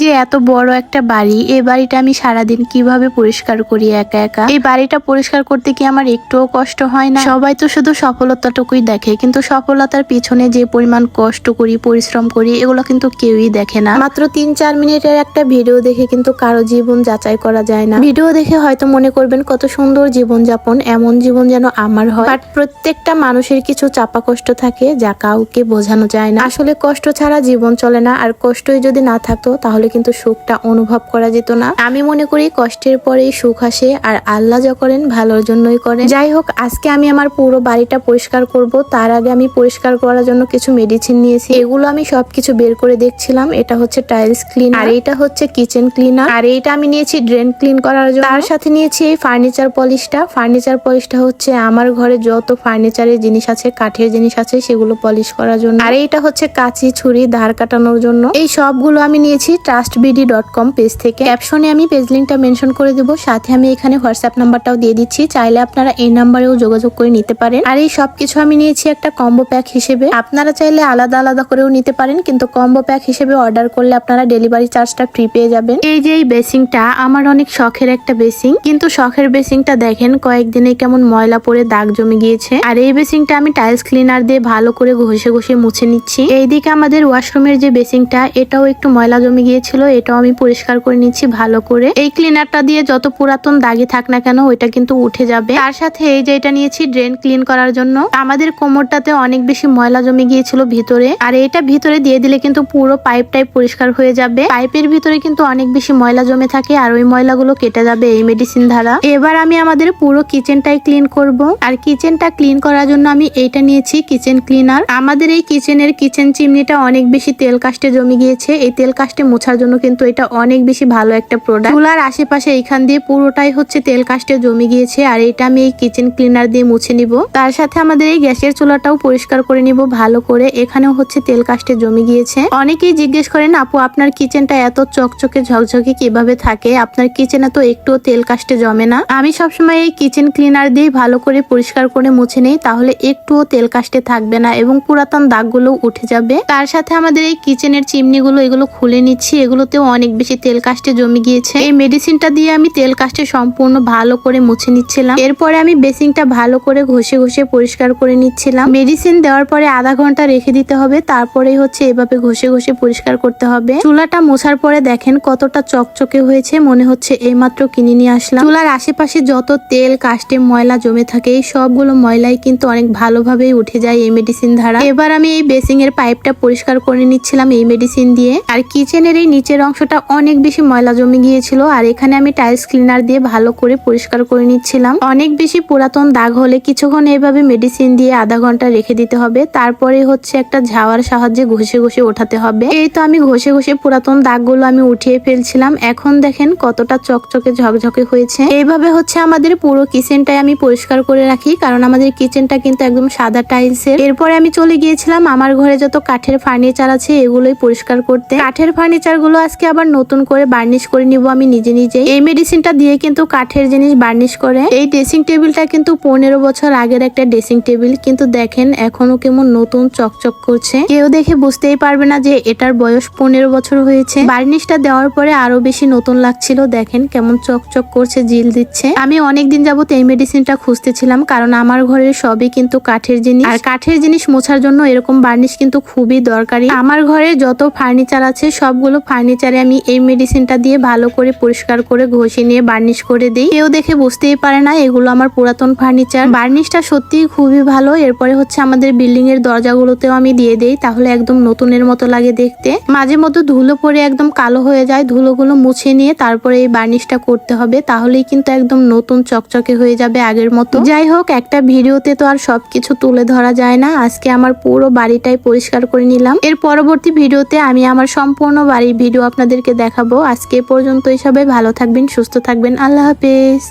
যে এত বড় একটা বাড়ি এই বাড়িটা আমি সারাদিন কীভাবে পরিষ্কার করি একা একা? এই বাড়িটা পরিষ্কার করতে কি আমার একটুও কষ্ট হয় না? সবাই তো শুধু সফলতাটুকুই দেখে, কিন্তু সফলতার পিছনে যে পরিমাণ কষ্ট করি, পরিশ্রম করি, এগুলো কিন্তু কেউই দেখে না। মাত্র তিন চার মিনিটের একটা ভিডিও দেখে কিন্তু কারও জীবন যাচাই করা যায় না। ভিডিও দেখে হয়তো মনে করবেন, কত সুন্দর জীবন যাপন এমন জীবন যেন আমার হয়। বাট প্রত্যেকটা মানুষের কিছু চাপা কষ্ট থাকে, যা কাউকে বোঝানো যায় না। আসলে কষ্ট ছাড়া জীবন চলে না, আর কষ্টই যদি না থাকতো, তাহলে কিন্তু সুখটা অনুভব করা যেত না। আমি মনে করি কষ্টের পরেই সুখ আসে আর আল্লাহ যা করেন ভালোর জন্যই করেন। যাই হোক, আজকে আমি আমার পুরো বাড়িটা পরিষ্কার করব। তার আগে আমি পরিষ্কার করার জন্য কিছু মেডিসিন নিয়েছি। এগুলো আমি সবকিছু বের করে দেখছিলাম। এটা হচ্ছে টাইলস ক্লিন আর এটা হচ্ছে কিচেন ক্লিনার আর এইটা আমি নিয়েছি ড্রেন ক্লিন করার জন্য। তার সাথে নিয়েছি এই ফার্নিচার পলিশটা ফার্নিচার পলিশটা হচ্ছে আমার ঘরে যত ফার্নিচারের জিনিস আছে, কাঠের জিনিস আছে, সেগুলো পলিশ করার জন্য। আর এইটা হচ্ছে কাঁচি, ছুরি, ধার কাটানোর জন্য। এই সবগুলো আমি নিয়েছি ট্রাস্টবিডি ডট কম পেজ থেকে। ক্যাপশনে আমি পেজ লিঙ্কটা মেনশন করে দেবো, সাথে আমি এখানে হোয়াটসঅ্যাপ নাম্বারটাও দিয়ে দিচ্ছি, চাইলে আপনারা এই নাম্বারেও যোগাযোগ করে নিতে পারেন। আর এই সবকিছু আমি নিয়েছি একটা কম্বো প্যাক হিসেবে। আপনারা চাইলে আলাদা আলাদা করেও নিতে পারেন, কিন্তু কম্বো প্যাক হিসেবে অর্ডার করলে আপনারা ডেলিভারি চার্জটা ফ্রি পেয়ে যাবেন। এই যে এই বেসিংটা আমার অনেক শখের একটা বেসিং কিন্তু শখের বেসিংটা দেখেন, কয়েকদিনে কেমন ময়লা পরে দাগ জমে গিয়েছে। আর এই বেসিংটা আমি টাইলস ক্লিনার দিয়ে ভালো করে ঘষে ঘষে মুছে নিচ্ছি। এইদিকে আমাদের ওয়াশরুমের যে বেসিংটা এটাও একটু ময়লা জমে গিয়েছিল এটাও আমি পরিষ্কার করে নিচ্ছি ভালো করে। এই ক্লিনারটা দিয়ে যত পুরাতন দাগি থাক না কেন, ওইটা কিন্তু উঠে যাবে। তার সাথে এই যে এটা নিয়েছি ড্রেন ক্লিন করার জন্য। আমাদের কোমরটাতে অনেক বেশি ময়লা জমে গিয়েছিল ভিতরে। আর এটা ভিতরে দিয়ে দিলে কিন্তু পুরো পাইপটাই পরিষ্কার হয়ে যাবে। পাইপের ভিতরে কিন্তু অনেক বেশি ময়লা জমে থাকে আর ওই ময়লাগুলো কেটে যাবে এই মেডিসিন দ্বারা। এবার আমি আমাদের পুরো কিচেনটাই ক্লিন করব। আর কিচেনটা ক্লিন করার জন্য আমি এইটা নিয়েছি কিচেন ক্লিনার আমাদের এই কিচেনের কিচেন চিমনিটা অনেক বেশি তেল কাস্টে জমে গিয়েছে। এই তেল কাস্টে মোছার জন্য কিন্তু এটা অনেক বেশি ভালো একটা প্রোডাক্ট চুলার আশেপাশে এইখান দিয়ে পুরোটাই হচ্ছে তেল কাস্টে জমে গিয়েছে, আর এটা আমি এই কিচেন ক্লিনার দিয়ে মুছে নিব। তার সাথে আমাদের এই গ্যাসের চুলাটাও পরিষ্কার করে নিব ভালো করে, এখানেও হচ্ছে তেল কাস্টে জমে গিয়েছে। অনেকেই জিজ্ঞেস করেন, আপু, আপনার কিচেনটা এত চকচকে, ঝকঝকে কীভাবে থাকে? আপনার কিচেনে তো একটুও তেল কাস্টে জমে না। আমি সবসময় এই কিচেন ক্লিনার দিয়ে ভালো করে পরিষ্কার করে মুছে নেই, তাহলে একটুও তেল কাস্টে থাকবে না এবং পুরাতন দাগগুলো উঠে যাবে। তার সাথে আমাদের এই কিচেনের চিমনিগুলো, এগুলো খুলে নিচ্ছি। এগুলোতেও অনেক বেশি তেল কাস্টে জমে গিয়েছে। এই মেডিসিনটা দিয়ে আমি তেল কাস্টে সম্পূর্ণ ভালো করে মুছে নিচ্ছিলাম। এরপরে আমি বেসিংটা ভালো করে ঘষে ঘষে পরিষ্কার করে নিচ্ছিলাম। মেডিসিন দেওয়ার পরে আধা ঘণ্টা রেখে দিতে হবে। তারপরেই হচ্ছে এভাবে ঘষে ঘষে পরিষ্কার করতে হবে। চুলাটা মোছার পরে দেখেন কতটা চকচকে হয়েছে, মনে হচ্ছে এইমাত্র কিনে নিয়ে আসলাম। চুলার আশেপাশে যত তেল কাস্টে ময়লা জমে থাকে, এই সবগুলো ময়লাই কিন্তু অনেক ভালোভাবেই উঠে যায় এই মেডিসিন দ্বারা। এবার আমি এই বেসিং এর পাইপটা পরিষ্কার করে নিচ্ছিলাম এই মেডিসিন দিয়ে। আর কিচেনের এই নিচের অংশটা অনেক বেশি ময়লা জমে গিয়েছিল, আর এখানে আমি টাইলস ক্লিনার দিয়ে ভালো করে পরিষ্কার করে নিচ্ছিলাম। অনেক বেশি পুরাতন দাগ হলে কিছুক্ষণ এইভাবে মেডিসিন দিয়ে আধা ঘণ্টা রেখে দিতে হবে, তারপরে হচ্ছে একটা ঝাওয়ার সাহায্যে ঘষে ঘষে ওঠাতে হবে। এই তো আমি ঘষে ঘষে পুরাতন দাগগুলো আমি উঠিয়ে ফেলছিলাম, এখন দেখেন কতটা চকচকে ঝকঝকে হয়েছে। এইভাবে হচ্ছে আমাদের পুরো কিচেনটাই আমি পরিষ্কার করে রাখি, কারণ আমাদের কিচেনটা কিন্তু একদম সাদা টাইলসের এরপরে আমি চলে গিয়েছিলাম আমার ঘরে যত কাঠের ফার্নিচার আছে এগুলোই পরিষ্কার করতে। কাঠের ফার্নিচার গুলো আজকে আবার নতুন করে বার্নিশ করে নিব আমি নিজে নিজে এই মেডিসিনটা দিয়ে কিন্তু কাঠের জিনিস বার্নিশ করে। এই ড্রেসিং টেবিলটা কিন্তু পনেরো বছর আগের একটা ড্রেসিং টেবিল কিন্তু দেখেন এখনও কেমন নতুন চকচক করছে। কেউ দেখে বুঝতেই পারবে না যে এটার বয়স পনেরো বছর হয়েছে। বার্নিশটা দেওয়ার পরে আরও বেশি নতুন লাগছিল। দেখেন কেমন চকচক করছে, জিল দিচ্ছে। আমি অনেকদিন যাবত এই মেডিসিনটা খুঁজতেছিলাম, কারণ আমার ঘরের সবই কিন্তু কাঠের জিনিস। আর কাঠের জিনিস মোছার জন্য এরকম বার্নিশ কিন্তু খুবই দরকারি। আমার ঘরে যত ফার্নিচার আছে, সবগুলো ফার্নিচারে আমি এই মেডিসিনটা দিয়ে ভালো করে পরিষ্কার করে ঘষে নিয়ে বার্নিশ করে দিই। কেউ দেখে বুঝতেই পারে না, এগুলো আমার পুরাতন ফার্নিচার। বার্নিশটা সত্যিই খুবই ভালো, এরপরে হচ্ছে আমাদের বিল্ডিং এর দরজাগুলোতেও আমি দিয়ে দিই, তাহলে একদম নতুনের মতো লাগে দেখতে। মাঝে মধ্যে ধুলো পরে একদম কালো হয়ে যায়, ধুলোগুলো মুছে নিয়ে তারপরে এই বার্নিশটা করতে হবে, তাহলেই কিন্তু একদম নতুন চকচকে হয়ে যাবে আগের মতো। যাই হোক, একটা ভিডিওতে তো আর সবকিছু তুলে ধরা যায় না, আজকে আমার পুরো বাড়িটাই পরিষ্কার করে নিলাম। এর পরবর্তী ভিডিওতে আমি আমার সম্পূর্ণ বাড়ির ভিডিও আপনাদেরকে দেখাবো। আজকে পর্যন্ত সবাই ভালো থাকবেন সুস্থ থাকবেন। আল্লাহ হাফেজ।